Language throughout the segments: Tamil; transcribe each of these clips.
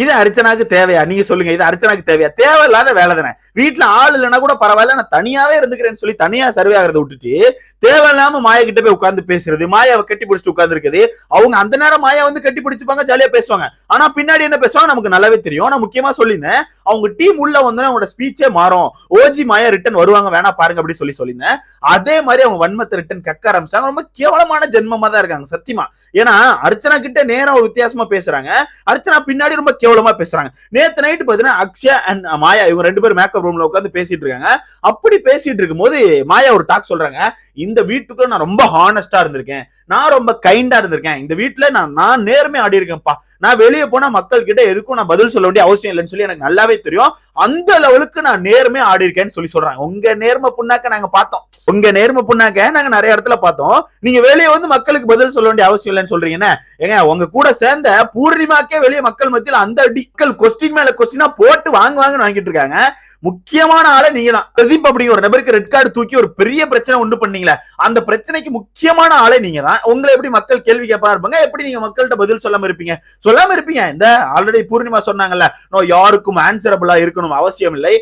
இது அர்ச்சனாக்கு தேவையா? நீங்க சொல்லுங்க இது அர்ச்சனாக்கு தேவையா? தேவையில்லாத வேலை தானே. வீட்டுல ஆள் இல்லைன்னா கூட பரவாயில்ல நான் தனியாவே இருந்துக்கிறேன்னு சொல்லி தனியா சர்வே ஆகிறத விட்டுட்டு தேவையில்லாம மாயா கிட்ட போய் உட்கார்ந்து பேசுறது மாயாவை கட்டி பிடிச்சிட்டு உட்கார்ந்து இருக்குது அவங்க அந்த நேரம் மாயா வந்து கட்டி பிடிச்சிப்பாங்க ஜாலியா பேசுவாங்க. ஆனா பின்னாடி என்ன பேசுவாங்க? நமக்கு நல்லாவே தெரியும். நான் முக்கியமா சொல்லியிருந்தேன் அவங்க டீம் உள்ள வந்து அவங்களோட ஸ்பீச்சே மாறும். ஓஜி மாயா ரிட்டன் வருவாங்க வேணா பாருங்க அப்படின்னு சொல்லி சொல்லியிருந்தேன். அதே மாதிரி அவங்க வன்மத்தை ரிட்டன் கக்க ஆரம்பிச்சாங்க. ரொம்ப கேவலமான ஜென்மமா தான் இருக்காங்க சத்தியமா. ஏன்னா அர்ச்சனா கிட்ட நேரா ஒரு வித்தியாசமா பேசுறாங்க. அர்ச்சனா பின்னாடி ரொம்ப கேவலமா பேசுறாங்க. நேத்து நைட்டு பாத்தீங்கன்னா அக்ஷயா அண்ட் மாயா இவங்க ரெண்டு பேரும் மேக்கப் ரூம்ல உட்காந்து பேசிட்டு இருக்காங்க. அப்படி பேசிட்டு இருக்கும்போது மாயா ஒரு டாக் சொல்றாங்க. இந்த வீட்டுக்குள்ள நான் ரொம்ப ஹானஸ்டா இருந்திருக்கேன். நான் ரொம்ப கைண்டா இருந்திருக்கேன். இந்த வீட்டுல நான் நான் நேர்மை ஆடி இருக்கேன்ப்பா. நான் வெளியே போனா மக்கள் கிட்ட எதுக்கும் நான் பதில் சொல்ல வேண்டிய அவசியம் இல்லைன்னு சொல்லி எனக்கு நல்லாவே தெரியும். அந்த லெவலுக்கு நான் நேர்மை ஆடி இருக்கேன்னு சொல்லி சொல்றாங்க. உங்க நேர்மை புண்ணாக்க நாங்க பார்த்தோம். உங்க நேர்மை புண்ணாக்க நாங்க நிறைய இடத்துல பார்த்தோம். நீங்க வெளியே வந்து மக்களுக்கு பதில் சொல்ல வேண்டிய அவசியம் இல்லைன்னு சொல்றீங்கன்னா ஏங்க உங்க கூட சேர்ந்த பூர்ணிமாக்கே வெளியே மக்கள் மத்தியில் அந்த அடிக்கல் கொஸ்டின் மேல கொஸ்டினா போட்டு வாங்க வாங்கன்னு வாங்கிட்டு இருக்காங்க. முக்கியமான ஆளை நீங்க தான் பிரதீப் அப்படிங்கிற ஒரு நபருக்கு ரெட் கார்டு தூக்கி ஒரு பெரிய பிரச்சனை உண்டு பண்ணீங்களே. அந்த பிரச்சனைக்கு முக்கியமான ஆளே நீங்க தான் உங்களை எப்படி மக்கள் கேள்வி கேட்பா இருப்பாங்க? எப்படி நீங்க மக்கள்கிட்ட பதில் சொல்லாம இருப்பீங்க? சொல்லாம இருப்பீங்க. இந்த ஆல்ரெடி பூர்ணிமா சொன்னாங்கல்ல யாருக்கும் ஆன்சரபிளா இருக்கணும் அவசியம் இல்லை.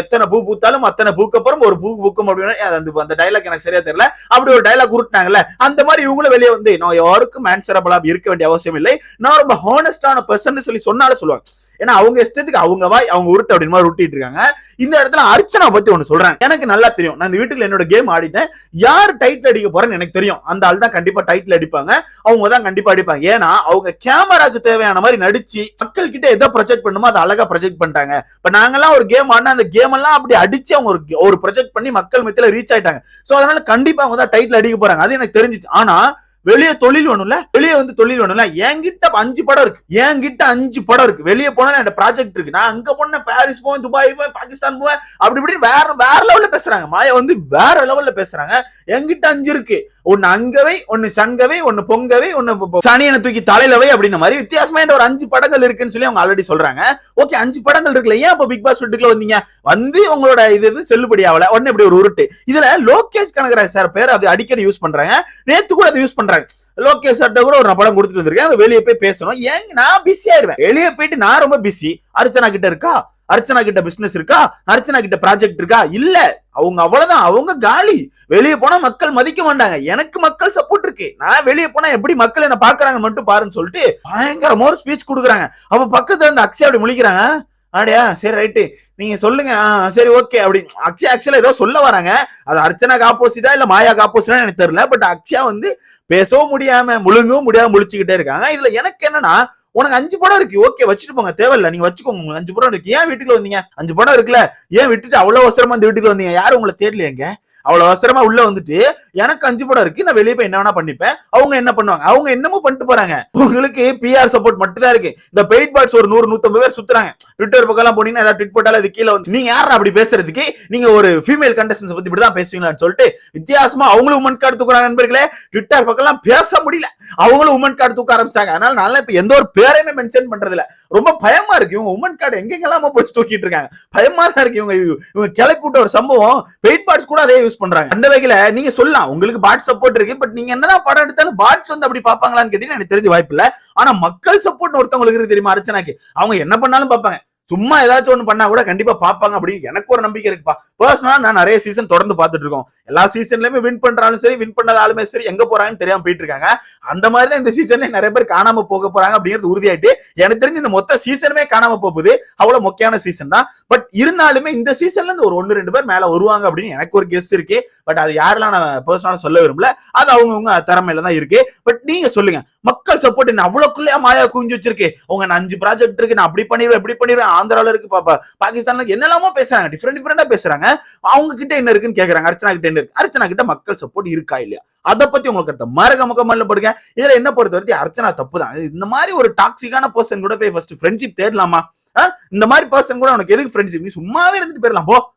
எத்தனை பூ பூத்தாலும் அத்தனை பூக்கப்புறம் ஒரு பூ பூக்கும் அப்படின்னு. அந்த டைலாக் எனக்கு சரியா தெரியல. அப்படி ஒரு டைலாக் உருட்டினாங்கல்ல அந்த மாதிரி இவங்களும் வெளியே வந்து நான் யாருக்கும் ஆன்சரபிளா இருக்க வேண்டிய அவசியம் இல்லை. நான் ரொம்ப ஹானஸ்டான பர்சன் சொல்லி சொன்னாலும் சொல்லுவாங்க. ஏன்னா அவங்க இஷ்டத்துக்கு அவங்க வாய் அவங்க உருட்டு அப்படின்னு மாதிரி உருட்டிட்டு இருக்காங்க. இந்த இடத்துல அர்ச்சனா பத்தி ஒண்ணு சொல்றேன் எனக்கு நல்லா தெரியும். நான் இந்த வீட்டுல என்னோட கேம் ஆடிட்டேன். யார் டைட்டில் அடிக்க போறேன்னு எனக்கு தெரியும். அந்த ஆள் தான் கண்டிப்பா டைட்டில் அடிப்பாங்க. அவங்க தான் கண்டிப்பா அடிப்பாங்க. ஏன்னா அவங்க கேமராக்கு தேவையான மாதிரி நடிச்சு மக்கள் கிட்ட எதை ப்ரொஜெக்ட் பண்ணுமோ அதை அழகா ப்ரொஜெக்ட் பண்ணிட்டாங்க. இப்ப நாங்கெல்லாம் ஒரு கேம் ஆடினா அந்த கேம் எல்லாம் அப்படி அடிச்சு அவங்க ஒரு ஒரு ப்ரொஜெக்ட் பண்ணி மக்கள் மத்தியில ரீச் ஆயிட்டாங்க. சோ அதனால கண்டிப்பா அவங்க தான் டைட்டில் அடிக்க போறாங்க. அது எனக்கு தெரிஞ்சுச்சு. ஆனா வெளியே தொழில் வேணும்ல வெளியே வந்து தொழில் வேணும்ல என்கிட்ட அஞ்சு படம் இருக்கு. என்கிட்ட அஞ்சு படம் இருக்கு. வெளியே போனா என் ப்ராஜெக்ட் இருக்கு. நான் அங்க போன பாரிஸ் போவேன் துபாய் போவேன் பாகிஸ்தான் போவேன் அப்படி இப்படி வேற வேற லெவல்ல பேசுறாங்க. மாயா வந்து வேற லெவல்ல பேசுறாங்க. என்கிட்ட அஞ்சு இருக்கு. ஒன்னு அங்கவை ஒன்னு சங்கவை ஒன்னு பொங்கவை ஒன்னு சனியனை தூக்கி தலையிலவை அப்படின்ற மாதிரி வித்தியாசமா ஒரு அஞ்சு படங்கள் இருக்குன்னு சொல்லி அவங்க ஆல்ரெடி சொல்றாங்க. ஓகே அஞ்சு படங்கள் இருக்குல்ல. ஏன் இப்ப பிக் பாஸ் வீட்டுக்குள்ள வந்தீங்க? வந்து உங்களோட இது இது செல்லுபடி ஆகல. உடனே இப்படி ஒரு உருட்டு. இதுல லோகேஷ் கனகராஜ் சார் பேர் அது அடிக்கடி யூஸ் பண்றாங்க. நேத்து கூட அதை யூஸ் பண்றாங்க. லோகேஷ் சார்ட்ட கூட ஒரு படம் கொடுத்துட்டு வந்திருக்கேன். அது வெளியே போய் பேசணும். ஏங்க நான் பிஸி ஆயிடுவேன். வெளியே போயிட்டு நான் ரொம்ப பிஸி அர்ச்சனா கிட்ட இருக்கா? அர்ச்சனா கிட்ட பிசினஸ் இருக்கா? அர்ச்சனா கிட்ட ப்ராஜெக்ட் இருக்கா? இல்ல. அவங்க அவ்வளவுதான். அவங்க காலி. வெளியே போனா மக்கள் மதிக்க மாட்டாங்க. எனக்கு மக்கள் சப்போர்ட் இருக்கு. நான் வெளியே போனா எப்படி மக்கள் என்ன பாக்குறாங்க மட்டும் பாருன்னு சொல்லிட்டு பயங்கரமா ஒரு ஸ்பீச் கொடுக்குறாங்க. அப்ப பக்கத்துல இருந்து அக்ஷயா அப்படி முழிக்கிறாங்க. அப்படியா சரி ரைட்டு நீங்க சொல்லுங்க. ஆ, சரி ஓகே அப்படி அக்ஷயா ஆக்சுவலா ஏதோ சொல்ல வராங்க. அது அர்ச்சனாக்கு ஆப்போசிட்டா இல்ல மாயாக்கு ஆப்போசிட்டா எனக்கு தெரியல. பட் அக்ஷயா வந்து பேசவும் முடியாம முழுங்கவும் முடியாம முழிச்சுக்கிட்டே இருக்காங்க. இதுல எனக்கு என்னன்னா உனக்கு அஞ்சு படம் இருக்கு. ஓகே வச்சுட்டு போங்க. தேவையில்ல. நீங்க வச்சுக்கோங்க. உங்களுக்கு அஞ்சு படம் இருக்கு. ஏன் வீட்டுக்குள்ள வந்தீங்க? அஞ்சு படம் இருக்குல்ல. ஏன் விட்டுட்டு அவ்வளவு அவசரமா இந்த வீட்டுக்கு வந்தீங்க? யாரும் உங்களை தேடலையேங்க அவ்வளவு அவசரமா உள்ள வந்துட்டு எனக்கு அஞ்சு படம் இருக்கு. நான் வெளியே போய் என்ன வேணா பண்ணிப்பேன். அவங்க என்ன பண்ணுவாங்க? அவங்க என்னமோ பண்ணிட்டு போறாங்க. உங்களுக்கு பிஆர் சப்போர்ட் மட்டும் தான் இருக்கு. இந்த பெயிட் பாட்ஸ் ஒரு நூறு நூத்தம்பது பேர் சுத்துறாங்க. ட்விட்டர் பக்கம் எல்லாம் போனீங்கன்னா ஏதாவது ட்விட் போட்டாலும் அது கீழே வந்து நீங்க யார் அப்படி பேசுறதுக்கு? நீங்க ஒரு ஃபீமேல் கண்டஸ்டன்ஸ் பத்தி இப்படிதான் பேசுவீங்களான்னு சொல்லிட்டு வித்தியாசமா அவங்களும் உமன் கார்டு தூக்குறாங்க நண்பர்களே. ட்விட்டர் பக்கம் எல்லாம் பேச முடியல. அவங்களும் உமன் கார்டு தூக்க ஆரம்பிச்சாங்க அதனால நான் இப்ப எந்த ஒரு பேரையுமே மென்ஷன் பண்றது இல்ல ரொம்ப பயமா இருக்கு. இவங்க உமன் கார்டு எங்கெங்கெல்லாம போய் தூக்கிட்டு இருக்காங்க. பயமா தான் இருக்கு. இவங்க இவங்க கிளப்பிவிட்ட ஒரு சம்பவம். பெயிட் பாட்ஸ் கூட அதே யூஸ் பண்றாங்க. அந்த வகையில நீங்க சொல்லலாம். உங்களுக்கு பாட் சப்போர்ட் இருக்கு. பட் நீங்க என்னதான் படம் எடுத்தாலும் பாட்ஸ் வந்து அப்படி பாப்பாங்களான்னு கேட்டீங்கன்னா எனக்கு தெரிஞ்ச வாய்ப்பு இல்ல. ஆனா மக்கள் சப்போர்ட் ஒருத்தவங்களுக்கு தெரியுமா? அர்ச்சனாக்கு. அவங்க என்ன பண்ணாலும் பார்ப்பாங்க. சும்மா ஏதாச்சும் ஒன்று பண்ணா கூட கண்டிப்பா பாப்பாங்க அப்படின்னு எனக்கு ஒரு நம்பிக்கை இருக்குப்பா. பர்சனலா நான் நிறைய சீசன் தொடர்ந்து பார்த்துட்டு இருக்கோம். எல்லா சீசன்லயுமே வின் பண்றாலும் சரி வின் பண்ணாத ஆளுமே சரி எங்க போறாங்கன்னு தெரியாம போயிட்டு இருக்காங்க. அந்த மாதிரி தான் இந்த சீசன்ல நிறைய பேர் காணாம போக போறாங்க அப்படிங்கிறது உறுதியாயிட்டு எனக்கு தெரிஞ்சு இந்த மொத்த சீசனுமே காணாம போகுது. அவ்வளவு முக்கியமான சீசன் தான். பட் இருந்தாலுமே இந்த சீசன்ல இருந்து ஒரு ஒன்னு ரெண்டு பேர் மேல வருவாங்க அப்படின்னு எனக்கு ஒரு கெஸ் இருக்கு. பட் அது யாரெல்லாம் நான் பர்சனலா சொல்ல விரும்பல. அது அவங்கவுங்க திறமையில தான் இருக்கு. பட் நீங்க சொல்லுங்க. மக்கள் சப்போர்ட் என்ன? அவ்வளவுக்குள்ளே மாயா குஞ்சு வச்சிருக்கு. உங்க நான் அஞ்சு ப்ராஜெக்ட் இருக்கு. நான் அப்படி பண்ணிடுவேன் இப்படி பண்ணிடுவேன். ஆந்திரால இருக்கு பாப்பா பாகிஸ்தான்ல என்னெல்லாமோ பேசுறாங்க. டிஃப்ரெண்ட் டிஃப்ரெண்டா பேசுறாங்க. அவங்க கிட்ட என்ன இருக்குன்னு கேக்குறாங்க. அர்ச்சனா கிட்ட என்ன இருக்கு? அர்ச்சனா கிட்ட மக்கள் சப்போர்ட் இருக்கா இல்லையா? அதை பத்தி உங்களுக்கு அடுத்த மரக முகமல்ல படுங்க. இதுல என்ன பொறுத்த வரைக்கும் அர்ச்சனா தப்பு தான் இந்த மாதிரி ஒரு டாக்ஸிக்கான பர்சன் கூட போய் ஃபர்ஸ்ட் ஃப்ரெண்ட்ஷிப் தேடலாமா? இந்த மாதிரி பர்சன் கூட உனக்கு எதுக்கு ஃப்ரெண்ட்ஷிப் நீ சும்மாவே இருந்துட்டு போயிடலாம். போ.